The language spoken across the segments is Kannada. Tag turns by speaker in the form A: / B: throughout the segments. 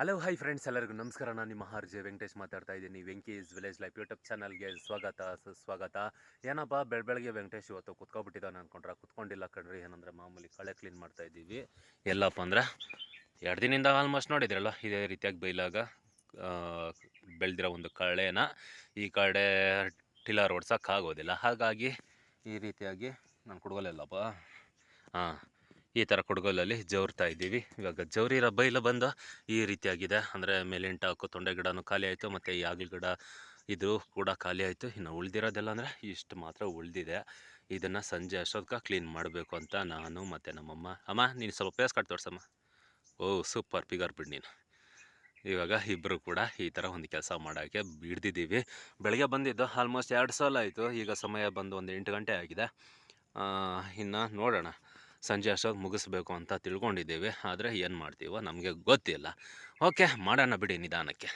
A: ಹಲೋ, ಹೈ ಫ್ರೆಂಡ್ಸ್ ಎಲ್ಲರಿಗೂ ನಮಸ್ಕಾರ. ನಾನು ನಿಮ್ಮ ಆರ್ ಜೆ ವೆಂಕಟೇಶ್ ಮಾತಾಡ್ತಾ ಇದ್ದೀನಿ. ವೆಂಕೀಸ್ ವಿಲೇಜ್ ಲೈಫ್ ಯೂಟ್ಯೂಬ್ ಚಾನಲ್ಗೆ ಸ್ವಾಗತ, ಸುಸ್ವಾಗತ. ಏನಪ್ಪ ಬೆಳ ಬೆಳಗ್ಗೆ ವೆಂಕಟೇಶ್ ಇವತ್ತು ಕುತ್ಕೊಬಿಟ್ಟಿದ್ದಾನೆ ಅಂದ್ಕೊಂಡ್ರೆ ಕುತ್ಕೊಂಡಿಲ್ಲ ಕಣ್ರಿ. ಏನಂದ್ರೆ ಮಾಮೂಲಿ ಕಳೆ ಕ್ಲೀನ್ ಮಾಡ್ತಾ ಇದ್ದೀವಿ. ಎಲ್ಲಪ್ಪ ಅಂದ್ರೆ ಎರಡು ದಿನದಿಂದ ಆಲ್ಮೋಸ್ಟ್ ನೋಡಿದ್ರಲ್ಲ, ಇದೇ ರೀತಿಯಾಗಿ ಬೈಲಾಗ ಬೆಳೆದಿರೋ ಒಂದು ಕಳೆನ. ಈ ಕಡೆ ಟಿಲ್ಲರ್ ಓಡ್ಸೋಕ್ಕಾಗೋದಿಲ್ಲ ಹಾಗಾಗಿ ಈ ರೀತಿಯಾಗಿ ನಾನು ಕುಡ್ಗೋಲ್ಲಪ್ಪ ಹಾಂ ಈ ಥರ ಕುಡ್ಗೋಲಲ್ಲಿ ಜೋರ್ತಾ ಇದ್ದೀವಿ. ಇವಾಗ ಜವರಿ ರಬ್ಬ ಇಲ್ಲ ಬಂದು ಈ ರೀತಿಯಾಗಿದೆ. ಅಂದರೆ ಮೇಲಿನ ಟಾಕು ತೊಂಡೆ ಗಿಡನೂ ಖಾಲಿ ಆಯಿತು, ಮತ್ತು ಈ ಆಗಲಿ ಗಿಡ ಇದು ಕೂಡ ಖಾಲಿ ಆಯಿತು. ಇನ್ನು ಉಳಿದಿರೋದೆಲ್ಲ ಅಂದರೆ ಇಷ್ಟು ಮಾತ್ರ ಉಳಿದಿದೆ. ಇದನ್ನು ಸಂಜೆ ಅಷ್ಟೊತ್ಕ ಕ್ಲೀನ್ ಮಾಡಬೇಕು ಅಂತ ನಾನು ಮತ್ತು ನಮ್ಮಮ್ಮ. ಅಮ್ಮ, ನೀನು ಸ್ವಲ್ಪ ಪೇಸ್ ಕಟ್ ತೋರ್ಸಮ್ಮ. ಓ, ಸೂಪರ್ ಪಿಗರ್ ಬಿಡ್ ನೀನು. ಇವಾಗ ಇಬ್ಬರು ಕೂಡ ಈ ಥರ ಒಂದು ಕೆಲಸ ಮಾಡೋಕ್ಕೆ ಬಿಡ್ದಿದ್ದೀವಿ. ಬೆಳಗ್ಗೆ ಬಂದಿದ್ದು ಆಲ್ಮೋಸ್ಟ್ ಎರಡು ಸಲ ಆಯಿತು. ಈಗ ಸಮಯ ಬಂದು ಒಂದು ಎಂಟು ಗಂಟೆ ಆಗಿದೆ. ಇನ್ನು ನೋಡೋಣ. ಸಂಜೆ ಅಷ್ಟೊತ್ತು ಮುಗಿಸ್ಬೇಕು ಅಂತ ತಿಳ್ಕೊಂಡಿದ್ದೀವಿ. ಆದರೆ ಏನು ಮಾಡ್ತೀವೋ ನಮಗೆ ಗೊತ್ತಿಲ್ಲ. ಓಕೆ, ಮಾಡೋಣ ಬಿಡಿ ನಿಧಾನಕ್ಕೆ.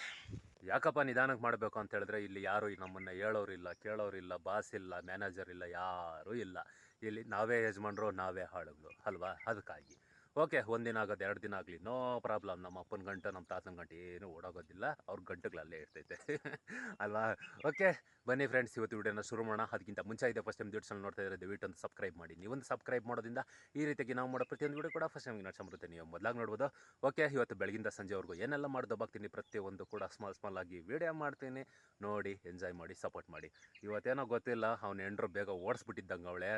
A: ಯಾಕಪ್ಪ ನಿಧಾನಕ್ಕೆ ಮಾಡಬೇಕು ಅಂತ ಹೇಳಿದ್ರೆ ಇಲ್ಲಿ ಯಾರು ನಮ್ಮನ್ನು ಹೇಳೋರಿಲ್ಲ, ಕೇಳೋರಿಲ್ಲ ಬಾಸ್ ಇಲ್ಲ ಮ್ಯಾನೇಜರ್ ಇಲ್ಲ, ಯಾರೂ ಇಲ್ಲ. ಇಲ್ಲಿ ನಾವೇ ಯಜಮಾನ್ರು, ನಾವೇ ಹಾಳುಗಳು ಅಲ್ವಾ? ಅದಕ್ಕಾಗಿ. ಓಕೆ, ಒಂದಿನ ಆಗೋದು ಎರಡು ದಿನ ಆಗಲಿ. No problem. ನಮ್ಮ ಅಪ್ಪನ ಗಂಟು, ನಮ್ಮ ತಾತನ ಗಂಟು ಏನೂ ಓಡೋಗೋದಿಲ್ಲ. ಅವ್ರ ಗಂಟುಗಳಲ್ಲೇ ಇರ್ತೈತೆ. ಅಲ್ವಾ? ಓಕೆ, ಬನ್ನಿ ಫ್ರೆಂಡ್ಸ್, ಇವತ್ತು ವಿಡಿಯೋನ ಶುರು ಮಾಡೋಣ. ಅದಕ್ಕಿಂತ ಮುಂಚೆ ಇದೆ ಫಸ್ಟ್ ಟೈಮ್ ದುಡ್ಡು ನೋಡ್ತಾ ಇದ್ದಾರೆ ದಯವಿಟ್ಟು ಒಂದು ಸಬ್ಸ್ಕ್ರೈಬ್ ಮಾಡಿ. ನೀವೊಂದು ಸಬ್ಸ್ಕ್ರೈಬ್ ಮಾಡೋದ್ರಿಂದ ಈ ರೀತಿಯಾಗಿ ನಾವು ಮಾಡೋ ಪ್ರತಿಯೊಂದು ವಿಡಿಯೋ ಕೂಡ ಫಸ್ಟ್ ಟೈಮ್ ನಡ್ಸಂಬರುತ್ತೆ ನೀವು ಮೊದಲಾಗಿ ನೋಡ್ಬೋದು. ಓಕೆ, ಇವತ್ತು ಬೆಳಗಿಂದ ಸಂಜೆವರೆಗೂ ಏನೆಲ್ಲ ಮಾಡಿ ದಬ್ಬಾಕ್ತೀನಿ ಪ್ರತಿಯೊಂದು ಕೂಡ ಸ್ಮಾಲ್ ಸ್ಮಾಲ್ ಆಗಿ ವಿಡಿಯೋ ಮಾಡ್ತೀನಿ. ನೋಡಿ, ಎಂಜಾಯ್ ಮಾಡಿ, ಸಪೋರ್ಟ್ ಮಾಡಿ. ಇವತ್ತೇನೋ ಗೊತ್ತಿಲ್ಲ, ಅವ್ನು ಹೆಂಡ್ರು ಬೇಗ ಓಡಿಸ್ಬಿಟ್ಟಿದ್ದಂಗೆ ಅವಳೆ.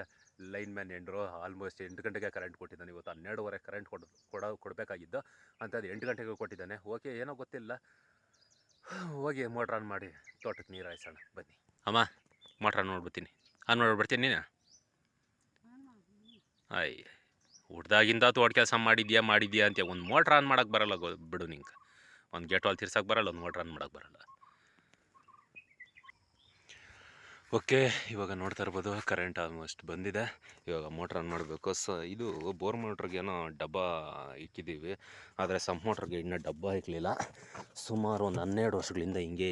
A: ಲೈನ್ ಮ್ಯಾನ್ ಎಂಡ್ರು ಆಲ್ಮೋಸ್ಟ್ ಎಂಟು ಗಂಟೆಗೆ ಕರೆಂಟ್ ಕೊಟ್ಟಿದ್ದಾನೆ. ಇವತ್ತು ಹನ್ನೆರಡುವರೆ ಕರೆಂಟ್ ಕೊಡ ಕೊಡ, ಕೊಡಬೇಕಾಗಿದ್ದು ಅದು ಎಂಟು ಗಂಟೆಗೆ ಕೊಟ್ಟಿದ್ದಾನೆ. ಓಕೆ, ಏನೋ ಗೊತ್ತಿಲ್ಲ. ಹೋಗಿ ಮೋಟ್ರ್ ಆನ್ ಮಾಡಿ ತೋಟಕ್ಕೆ ನೀರು ಹಾಯಿಸೋಣ. ಬನ್ನಿ. ಅಮ್ಮ, ಮೋಟ್ರ್ ಆನ್ ನೋಡ್ಬಿಡ್ತೀನಿ ಆನ್ ಮಾಡ್ಬಿಡ್ತೀನಿ ನೀನು? ಅಯ್ಯ ಹುಡ್ದಾಗಿಂದ ತೋಟ ಕೆಲಸ ಮಾಡಿದ್ಯಾ ಮಾಡಿದ್ಯಾ ಅಂತ ಒಂದು ಮೋಟ್ರ್ ಆನ್ ಮಾಡೋಕ್ಕೆ ಬರಲ್ಲ ಬಿಡು ನಿಂಗೆ. ಒಂದು ಗೇಟ್ ವಾಲ್ ತಿರ್ಸಕ್ಕೆ ಬರಲ್ಲ, ಒಂದು ಮೋಟ್ರ್ ಆನ್ ಮಾಡೋಕ್ಕೆ ಬರಲ್ಲ. ಓಕೆ, ಇವಾಗ ನೋಡ್ತಾ ಇರ್ಬೋದು ಕರೆಂಟ್ ಆಲ್ಮೋಸ್ಟ್ ಬಂದಿದೆ. ಇವಾಗ ಮೋಟ್ರ್ ಆನ್ ಮಾಡಬೇಕು. ಸೊ ಇದು ಬೋರ್ ಮೋಟ್ರಿಗೆ ಏನೋ ಡಬ್ಬ ಇಕ್ಕಿದ್ದೀವಿ ಆದರೆ ಸಂಪ್ ಮೋಟ್ರಿಗೆ ಇನ್ನೂ ಡಬ್ಬ ಇಕ್ಕಲಿಲ್ಲ ಸುಮಾರು ಒಂದು ಹನ್ನೆರಡು ವರ್ಷಗಳಿಂದ ಹಿಂಗೆ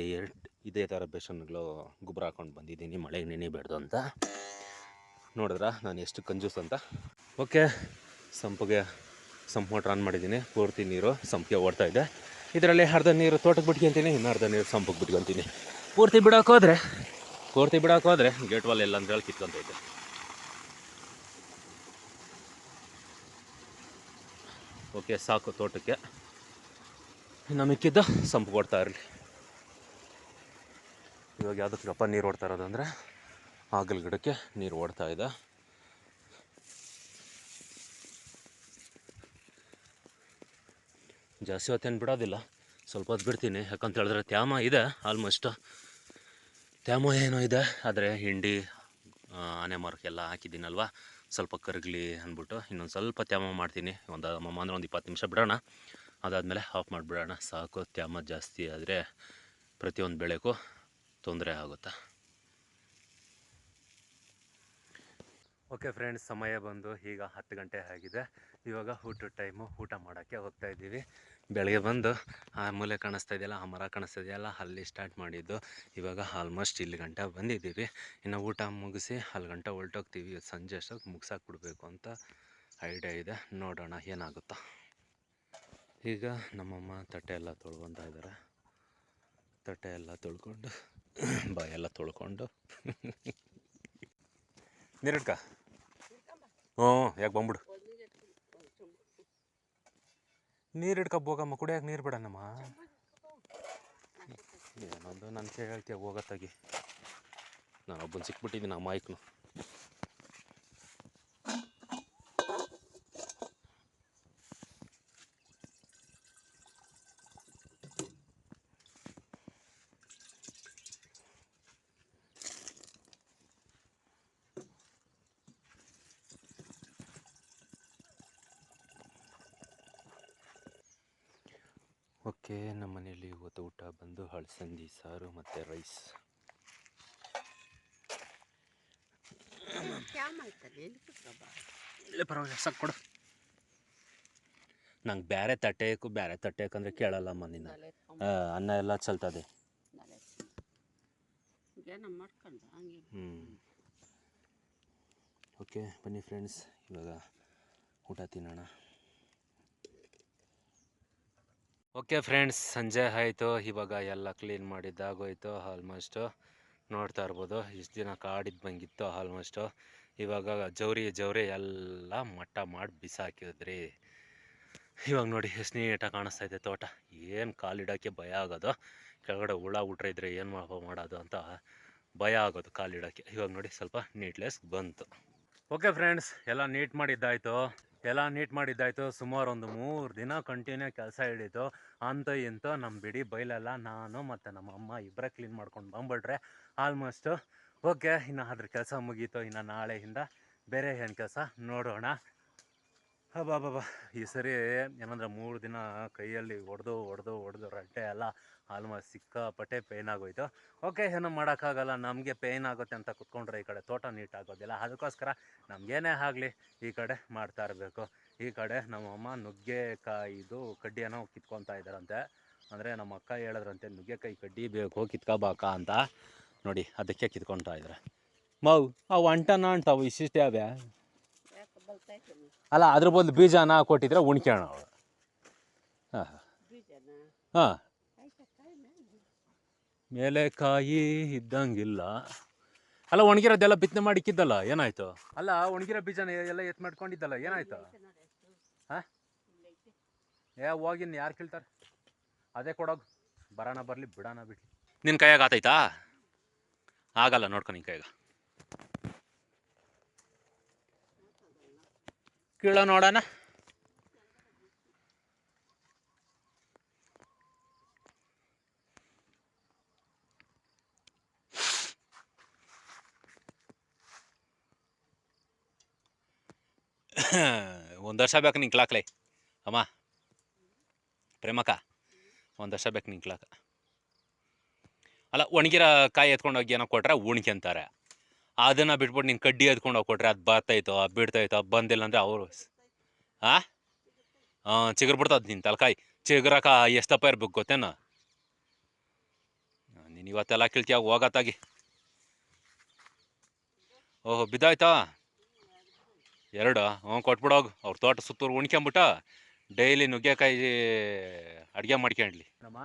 A: ಇದೇ ಥರ ಬೇಷನ್ಗಳು ಗೊಬ್ಬರ ಹಾಕೊಂಡು ಬಂದಿದ್ದೀನಿ ಮಳೆಗೆ ನೆನಿಬೇಡ್ದು ಅಂತ. ನೋಡಿದ್ರ? ನಾನು ಎಷ್ಟು ಕಂಜೂಸ್ ಅಂತ. ಓಕೆ, ಸಂಪಿಗೆ ಸಂಪ್ ಮೋಟ್ರ್ ಆನ್ ಮಾಡಿದ್ದೀನಿ. ಪೂರ್ತಿ ನೀರು ಸಂಪಿಗೆ ಓಡ್ತಾ ಇದೆ. ಇದರಲ್ಲಿ ಅರ್ಧ ನೀರು ತೋಟಕ್ಕೆ ಬಿಟ್ಕೊಂತೀನಿ, ಇನ್ನು ಅರ್ಧ ನೀರು ಸಂಪಿಗೆ ಬಿಟ್ಕೊತೀನಿ. ಪೂರ್ತಿ ಬಿಡೋಕೆ ಹೋದರೆ ಪೂರ್ತಿ ಬಿಡೋಕೆ ಹೋದರೆ ಗೇಟ್ ವಾಲ್ ಎಲ್ಲ ಅಂತೇಳಿ ಕಿತ್ಕೊಂತೈತೆ ಓಕೆ ಸಾಕು ತೋಟಕ್ಕೆ. ಇನ್ನು ಮಿಕ್ಕಿದ್ದು ಸಂಪು ಕೊಡ್ತಾ ಇರಲಿ. ಇವಾಗ ಯಾವುದಕ್ಕಪ್ಪ ನೀರು ಓಡ್ತಾ ಇರೋದು ಅಂದರೆ ಆಗಲ್ ಗಿಡಕ್ಕೆ ನೀರು ಓಡ್ತಾ ಇದೆ. ಜಾಸ್ತಿ ಹೊತ್ತೇನು ಬಿಡೋದಿಲ್ಲ. ಸ್ವಲ್ಪ ಹೊತ್ತು ಬಿಡ್ತೀನಿ. ಯಾಕಂತ ಹೇಳಿದ್ರೆ ತ್ಯಾಮ ಇದೆ ಆಲ್ಮೋಸ್ಟ್ ತ್ಯಾಮ ಏನೋ ಇದೆ, ಆದರೆ ಹಿಂಡಿ ಆನೆ ಮರಕ್ಕೆಲ್ಲ ಹಾಕಿದ್ದೀನಲ್ವ? ಸ್ವಲ್ಪ ಕರಗಲಿ ಅಂದ್ಬಿಟ್ಟು ಇನ್ನೊಂದು ಸ್ವಲ್ಪ ತ್ಯಾಮ ಮಾಡ್ತೀನಿ. ಒಂದು ಅಮ್ಮಮ್ಮ ಅಂದರೆ ಒಂದು ಇಪ್ಪತ್ತು ನಿಮಿಷ ಬಿಡೋಣ. ಅದಾದಮೇಲೆ ಆಫ್ ಮಾಡಿಬಿಡೋಣ. ಸಾಕು, ತ್ಯಾಮ ಜಾಸ್ತಿ ಆದರೆ ಪ್ರತಿಯೊಂದು ಬೆಳೆಗೂ ತೊಂದರೆ ಆಗುತ್ತೆ? ಓಕೆ ಫ್ರೆಂಡ್ಸ್, ಸಮಯ ಬಂದು ಈಗ ಹತ್ತು ಗಂಟೆ ಆಗಿದೆ. ಇವಾಗ ಊಟದ ಟೈಮು ಊಟ ಮಾಡೋಕ್ಕೆ ಹೋಗ್ತಾ ಇದ್ದೀವಿ. ಬೆಳಗ್ಗೆ ಬಂದು ಆ ಮೂಲೆ ಕಾಣಿಸ್ತಾ ಇದೆಯಲ್ಲ, ಆ ಮರ ಕಾಣಿಸ್ತಾ ಇದೆಯಲ್ಲ, ಅಲ್ಲಿ ಸ್ಟಾರ್ಟ್ ಮಾಡಿದ್ದು. ಇವಾಗ ಆಲ್ಮೋಸ್ಟ್ ಇಲ್ಲಿ ಗಂಟೆ ಬಂದಿದ್ದೀವಿ. ಇನ್ನು ಊಟ ಮುಗಿಸಿ ಅಲ್ಲಿ ಗಂಟೆ ಹೊರಟೋಗ್ತೀವಿ. ಇವತ್ತು ಸಂಜೆ ಅಷ್ಟೊತ್ತು ಮುಗಿಸಾಕ್ಬಿಡ್ಬೇಕು ಅಂತ ಐಡಿಯಾ ಇದೆ. ನೋಡೋಣ ಏನಾಗುತ್ತಾ. ಈಗ ನಮ್ಮಮ್ಮ ತಟ್ಟೆ ಎಲ್ಲ ತೊಳ್ಕೊತಾ ಇದ್ದಾರೆ. ತಟ್ಟೆ ಎಲ್ಲ ತೊಳ್ಕೊಂಡು, ಬಾಯೆಲ್ಲ ತೊಳ್ಕೊಂಡು. ನೀರಿಡ್ಕ ಹ್ಞೂ, ಯಾಕೆ ಬಂದ್ಬಿಡು? ನೀರು ಹಿಡ್ಕೊಬ್ ಹೋಗಮ್ಮ ಕುಡಿಯೋಕೆ ನೀರು ಬಿಡಣ್ಣಮ್ಮ ಏನೊಂದು ನನ್ನ ಕೇಳ್ತೀಯ ಹೋಗತ್ತಾಗಿ ನಾನು ಒಬ್ಬನು ಸಿಕ್ಬಿಟ್ಟಿದ್ದೀನಿ ಆ ಮಾಯ್ಕ್ನು. ಓಕೆ ನಮ್ಮ ಮನೆಯಲ್ಲಿ ಇವತ್ತು ಊಟ ಬಂದು ಹಳಸಂದಿ ಸಾರು ಮತ್ತು ರೈಸ್. ಇಲ್ಲೇ ಪರವಾಗಿಲ್ಲ ಸಾಕು ಕೊಡು. ನಂಗೆ ಬೇರೆ ತಟ್ಟೆಕು ಬೇರೆ ತಟ್ಟೆಕಂದ್ರೆ ಕೇಳಲ್ಲ ಮನಿನ ಅನ್ನ ಎಲ್ಲ ಚಲ್ತದೆ. ಹ್ಞೂ ಓಕೆ ಬನ್ನಿ ಫ್ರೆಂಡ್ಸ್ ಇವಾಗ ಊಟ ತಿನ್ನೋಣ. ಓಕೆ ಫ್ರೆಂಡ್ಸ್ ಸಂಜೆ ಆಯಿತು. ಇವಾಗ ಎಲ್ಲ ಕ್ಲೀನ್ ಮಾಡಿದ್ದಾಗೋಯ್ತು ಆಲ್ಮೋಸ್ಟು ನೋಡ್ತಾ ಇರ್ಬೋದು. ಇಷ್ಟು ದಿನ ಕಾಡಿದ್ದು ಬಂಗಿತ್ತು ಆಲ್ಮೋಸ್ಟು ಇವಾಗ ಜೌರಿ ಜೌರಿ ಎಲ್ಲ ಮಟ್ಟ ಮಾಡಿ ಬಿಸಾಕಿದ್ರಿ. ಇವಾಗ ನೋಡಿ, ಎಷ್ಟು ನೀಟಾಗಿ ಕಾಣಿಸ್ತಾ ಇದೆ ತೋಟ. ಏನು ಕಾಲಿಡೋಕ್ಕೆ ಭಯ ಆಗೋದು? ಕೆಳಗಡೆ ಹುಳ ಹುಟ್ರೆ ಇದ್ರೆ ಏನು ಮಾಡೋದು ಅಂತ ಭಯ ಆಗೋದು ಕಾಲಿಡೋಕ್ಕೆ ಇವಾಗ ನೋಡಿ, ಸ್ವಲ್ಪ ನೀಟ್ಲೆಸ್ ಬಂತು. ಓಕೆ ಫ್ರೆಂಡ್ಸ್ ಎಲ್ಲ ನೀಟ್ ಮಾಡಿದ್ದಾಯಿತು. ಎಲ್ಲ ನೀಟ್ ಮಾಡಿದ್ದಾಯಿತು. ಸುಮಾರು ಒಂದು ಮೂರು ದಿನ ಕಂಟಿನ್ಯೂ ಕೆಲಸ ಹಿಡಿತು ಅಂತ ಇಂತ ನಮ್ಮ ಬಿಡಿ ಬೈಲೆಲ್ಲ, ನಾನು ಮತ್ತು ನಮ್ಮ ಅಮ್ಮ ಇಬ್ಬರೇ ಕ್ಲೀನ್ ಮಾಡ್ಕೊಂಡು ಬಂದ್ಬಿಟ್ರೆ ಆಲ್ಮೋಸ್ಟು ಓಕೆ ಇನ್ನು ಅದ್ರ ಕೆಲಸ ಮುಗೀತು. ಇನ್ನು ನಾಳೆಯಿಂದ ಬೇರೆ ಏನು ಕೆಲಸ? ನೋಡೋಣ. ಹಬ್ಬ ಈ ಸರಿ ಏನಂದ್ರೆ ಮೂರು ದಿನ ಕೈಯಲ್ಲಿ ಹೊಡೆದು ಹೊಡೆದು ಹೊಡೆದು ರಟ್ಟೆ ಎಲ್ಲ ಆಲ್ಮೋಸ್ಟ್ ಸಿಕ್ಕಾಪಟ್ಟೆ ಪೇಯ್ನ್ ಆಗೋಯ್ತು. ಓಕೆ, ಏನೂ ಮಾಡೋಕ್ಕಾಗಲ್ಲ. ನಮಗೆ ಪೇಯ್ನ್ ಆಗುತ್ತೆ ಅಂತ ಕುತ್ಕೊಂಡ್ರೆ ಈ ಕಡೆ ತೋಟ ನೀಟ್ ಆಗೋದಿಲ್ಲ ಅದಕ್ಕೋಸ್ಕರ ನಮಗೇನೇ ಆಗಲಿ ಈ ಕಡೆ ಮಾಡ್ತಾ ಇರಬೇಕು. ಈ ಕಡೆ ನಮ್ಮಮ್ಮ ನುಗ್ಗೆಕಾಯಿದು ಕಡ್ಡಿಯನ್ನು ಕಿತ್ಕೊತಾ ಇದ್ದಾರಂತೆ. ಅಂದರೆ ನಮ್ಮ ಅಕ್ಕ ಹೇಳಿದ್ರಂತೆ, ನುಗ್ಗೆಕಾಯಿ ಕಡ್ಡಿ ಬೇಕು ಕಿತ್ಕೋಬಾಕ ಅಂತ. ನೋಡಿ, ಅದಕ್ಕೆ ಕಿತ್ಕೊತಾ ಇದ್ದಾರೆ. ಮೌ, ಆ ಅಂಟನ ಅಂಟಾವು ಇಷ್ಟಿಷ್ಟೇ ಅವೇ ಅಲ್ಲ, ಅದ್ರ ಬದಲು ಬೀಜನ ಕೊಟ್ಟಿದ್ರೆ ಉಣ್ಕೋಣ ಅವಳು ಹಾಂ ಹಾಂ.
B: ಮೇಲೆ
A: ಕಾಯಿ ಇದ್ದಂಗಿಲ್ಲ. ಅಲ್ಲ, ಒಣಗಿರೋದೆಲ್ಲ ಬಿತ್ತನೆ ಮಾಡಿಕ್ಕಿದ್ದಲ್ಲ ಏನಾಯ್ತು? ಅಲ್ಲ, ಒಣಗಿರೋ ಬೀಜನ ಎಲ್ಲ ಎತ್ ಮಾಡ್ಕೊಂಡಿದ್ದಲ್ಲ, ಏನಾಯ್ತು. ಹಾ? ಏ ಹೋಗಿನ್ ಯಾರು ಕೇಳ್ತಾರೆ? ಅದೇ ಕೊಡೋಗು. ಬರೋಣ ಬರಲಿ ಬಿಡೋಣ ಬಿಡ್ಲಿ. ನಿನ್ನ ಕೈಯಾಗ ಆತೈತಾ? ಆಗಲ್ಲ, ನೋಡ್ಕೊ ನಿನ್ನ ಕೈಯಾಗ. ಕೀಳ ನೋಡೋಣ. ಒಂದು ವರ್ಷ ಬೇಕು ನಿಂಗೆ ಕ್ಲಾಕ್ಲೆ ಅಮ್ಮ. ಪ್ರೇಮಕ್ಕ, ಒಂದು ವರ್ಷ ಬೇಕು ನಿಂಗೆ ಕ್ಲಾಕ ಅಲ್ಲ, ಒಣಗಿರೋ ಕಾಯಿ ಎತ್ಕೊಂಡು ಹೋಗಿ ಏನೋ ಕೊಟ್ರೆ ಉಣ್ಕೊಂತಾರೆ ಅದನ್ನು ಬಿಟ್ಬಿಟ್ಟು ನೀನು ಕಡ್ಡಿ ಎದ್ಕೊಂಡು ಹೋಗಿ ಕೊಟ್ರೆ ಅದು ಬರ್ತೈತೋ ಬಿಡ್ತೈತೋ ಬಂದಿಲ್ಲ ಅಂದರೆ ಅವರು ಆ? ಹಾಂ ಚಿಗುರು ಬಿಡ್ತದ ನಿನ್ನ ತಲಕಾಯಿ. ಚಿಗುರಕ ಎಷ್ಟಪ್ಪ ಇರ್ಬೇಕು ಗೊತ್ತೇನ? ನೀನು ಇವತ್ತೆಲ್ಲ ಕೇಳ್ತೀಯ ಹೋಗತ್ತಾಗಿ ಓಹೋ, ಬಿದ್ದಾಯ್ತಾ? ಎರಡು? ಹ್ಞೂ ಕೊಟ್ಬಿಡೋಗು ಅವ್ರ ತೋಟ ಸುತ್ತೂರು ಉಣ್ಕೊಂಬಿಟ್ಟ ಡೈಲಿ ನುಗ್ಗೆಕಾಯಿ ಅಡುಗೆ ಮಾಡ್ಕೊಂಡ್ಲಿ. ನಮ್ಮ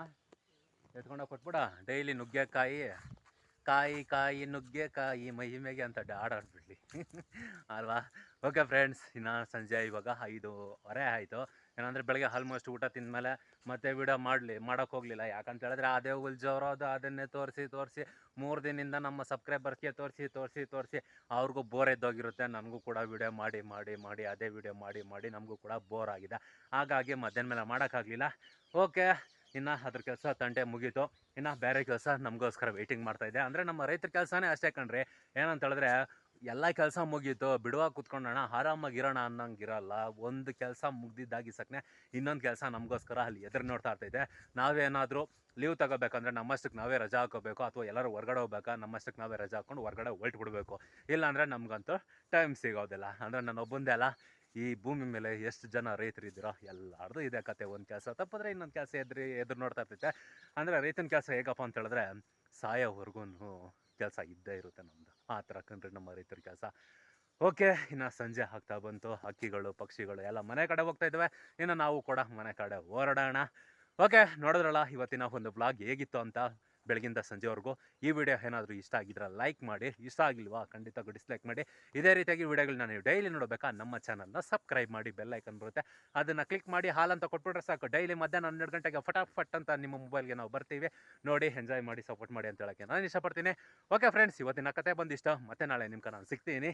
A: ಎತ್ಕೊಂಡೋಗಿ ಕೊಟ್ಬಿಡ. ಡೈಲಿ ನುಗ್ಗೆಕಾಯಿ ಕಾಯಿ ಕಾಯಿ ನುಗ್ಗೆಕಾಯಿ ಮಹಿಮೆಗೆ ಅಂತ ಹಾಡು ಆಡ್ಬಿಡ್ಲಿ ಅಲ್ವಾ? ಓಕೆ ಫ್ರೆಂಡ್ಸ್ ಇನ್ನು ಸಂಜೆ ಇವಾಗ ಐದೂವರೆ ಆಯಿತು. ಏನಂದರೆ ಬೆಳಗ್ಗೆ ಆಲ್ಮೋಸ್ಟ್ ಊಟ ತಿಂದಮೇಲೆ ಮತ್ತೆ ವಿಡಿಯೋ ಮಾಡಲಿ, ಮಾಡೋಕೆ ಹೋಗಲಿಲ್ಲ. ಯಾಕಂತ ಹೇಳಿದ್ರೆ ಅದೇ ಉಲ್ಜವರೋದು ಅದನ್ನೇ ತೋರಿಸಿ ತೋರಿಸಿ, ಮೂರು ದಿನದಿಂದ ನಮ್ಮ ಸಬ್ಸ್ಕ್ರೈಬರ್ಸ್ಗೆ ತೋರಿಸಿ ತೋರಿಸಿ ತೋರಿಸಿ ಅವ್ರಿಗೂ ಬೋರ್ ಎದ್ದೋಗಿರುತ್ತೆ. ನನಗೂ ಕೂಡ ವಿಡಿಯೋ ಮಾಡಿ ಮಾಡಿ ಮಾಡಿ, ಅದೇ ವಿಡಿಯೋ ಮಾಡಿ ಮಾಡಿ ನಮಗೂ ಕೂಡ ಬೋರ್ ಆಗಿದೆ. ಹಾಗಾಗಿ ಮಧ್ಯಾಹ್ನ ಮೇಲೆ ಮಾಡೋಕ್ಕಾಗಲಿಲ್ಲ. ಓಕೆ ಇನ್ನು ಅದ್ರ ಕೆಲಸ ತಂಟೆ ಮುಗೀತು. ಇನ್ನು ಬೇರೆ ಕೆಲಸ ನಮಗೋಸ್ಕರ ವೇಟಿಂಗ್ ಮಾಡ್ತಾ ಇದೆ ಅಂದರೆ ನಮ್ಮ ರೈತರ ಕೆಲಸನೇ ಅಷ್ಟೇ ಕಣ್ರಿ. ಏನಂತ ಹೇಳಿದ್ರೆ ಎಲ್ಲ ಕೆಲಸ ಮುಗೀತು. ಬಿಡುವಾಗ ಕುತ್ಕೊಂಡೋಣ ಆರಾಮಾಗಿರೋಣ ಅನ್ನಂಗಿರಲ್ಲ ಒಂದು ಕೆಲಸ ಮುಗ್ದಿದ್ದಾಗಿ ಸಕ್ನೆ ಇನ್ನೊಂದು ಕೆಲಸ ನಮಗೋಸ್ಕರ ಅಲ್ಲಿ ಎದುರು ನೋಡ್ತಾ ಇರ್ತೈತೆ ನಾವೇನಾದರೂ ಲೀವ್ ತಗೋಬೇಕಂದ್ರೆ ನಮ್ಮಷ್ಟಕ್ಕೆ ನಾವೇ ರಜಾ ಹಾಕೋಬೇಕು ಅಥವಾ ಎಲ್ಲರೂ ಹೊರಗಡೆ ಹೋಗ್ಬೇಕಾ ನಮ್ಮಷ್ಟಕ್ಕೆ ನಾವೇ ರಜಾ ಹಾಕೊಂಡು ಹೊರಗಡೆ ಹೊಲ್ಟ್ ಬಿಡಬೇಕು ಇಲ್ಲಾಂದರೆ ನಮಗಂತೂ ಟೈಮ್ ಸಿಗೋದಿಲ್ಲ. ಅಂದರೆ ನಾನು ಒಬ್ಬಂದೇ ಅಲ್ಲ. ಈ ಭೂಮಿ ಮೇಲೆ ಎಷ್ಟು ಜನ ರೈತರು ಇದ್ದೀರೋ? ಎಲ್ಲಾರ್ದು ಇದೆ ಕತೆ. ಒಂದು ಕೆಲಸ ತಪ್ಪಿದ್ರೆ ಇನ್ನೊಂದು ಕೆಲಸ ಎದ್ರಿ, ಎದುರು ನೋಡ್ತಾ ಇರ್ತೈತೆ. ಅಂದರೆ ರೈತನ ಕೆಲಸ ಹೇಗಪ್ಪ ಅಂತ ಹೇಳಿದ್ರೆ ಸಾಯೋವರೆಗೂ ಕೆಲಸ ಇದ್ದೇ ಇರುತ್ತೆ ನಮ್ಮದು ಆ ಥರ ಕಂಡ್ರೆ ನಮ್ಮ ರೈತರ ಕೆಲಸ. ಓಕೆ, ಇನ್ನು ಸಂಜೆ ಆಗ್ತಾ ಬಂತು. ಹಕ್ಕಿಗಳು, ಪಕ್ಷಿಗಳು ಎಲ್ಲ ಮನೆ ಕಡೆ ಹೋಗ್ತಾ ಇದ್ದಾವೆ. ಇನ್ನು ನಾವು ಕೂಡ ಮನೆ ಕಡೆ ಓಡಾಡೋಣ. ಓಕೆ, ನೋಡಿದ್ರಲ್ಲ, ಇವತ್ತಿನ ಒಂದು ಬ್ಲಾಗ್ ಹೇಗಿತ್ತು ಅಂತ? ಬೆಳಗಿಂದ ಸಂಜೆವರೆಗೂ ಈ ವಿಡಿಯೋ ಏನಾದರೂ ಇಷ್ಟ ಆಗಿದ್ರೆ ಲೈಕ್ ಮಾಡಿ, ಇಷ್ಟ ಆಗಿಲ್ವಾ ಖಂಡಿತ ಡಿಸ್ಲೈಕ್ ಮಾಡಿ. ಇದೇ ರೀತಿಯಾಗಿ ವಿಡಿಯೋಗಳನ್ನ ನೀವು ಡೈಲಿ ನೋಡಬೇಕಾ ನಮ್ಮ ಚಾನಲ್ನ ಸಬ್ಸ್ಕ್ರೈಬ್ ಮಾಡಿ ಬೆಲ್ ಐಕನ್ ಬರುತ್ತೆ. ಅದನ್ನು ಕ್ಲಿಕ್ ಮಾಡಿ ಹಾಲಂತ ಕೊಟ್ಬಿಟ್ರೆ ಸಾಕು. ಡೈಲಿ ಮಧ್ಯಾಹ್ನ ಹನ್ನೆರಡು ಗಂಟೆಗೆ ಫಟಾಫಟ್ ಅಂತ ನಿಮ್ಮ ಮೊಬೈಲ್ಗೆ ನಾವು ಬರ್ತೀವಿ. ನೋಡಿ ಎಂಜಾಯ್ ಮಾಡಿ ಸಪೋರ್ಟ್ ಮಾಡಿ ಅಂತ ಹೇಳೋಕ್ಕೆ ನಾನು ಇಷ್ಟಪಡ್ತೀನಿ. ಓಕೆ ಫ್ರೆಂಡ್ಸ್ ಇವತ್ತಿನ ಕತೆ ಬಂದಿಷ್ಟ. ಮತ್ತೆ ನಾಳೆ ನಿಮ್ಗೆ ನಾನು ಸಿಗ್ತೀನಿ.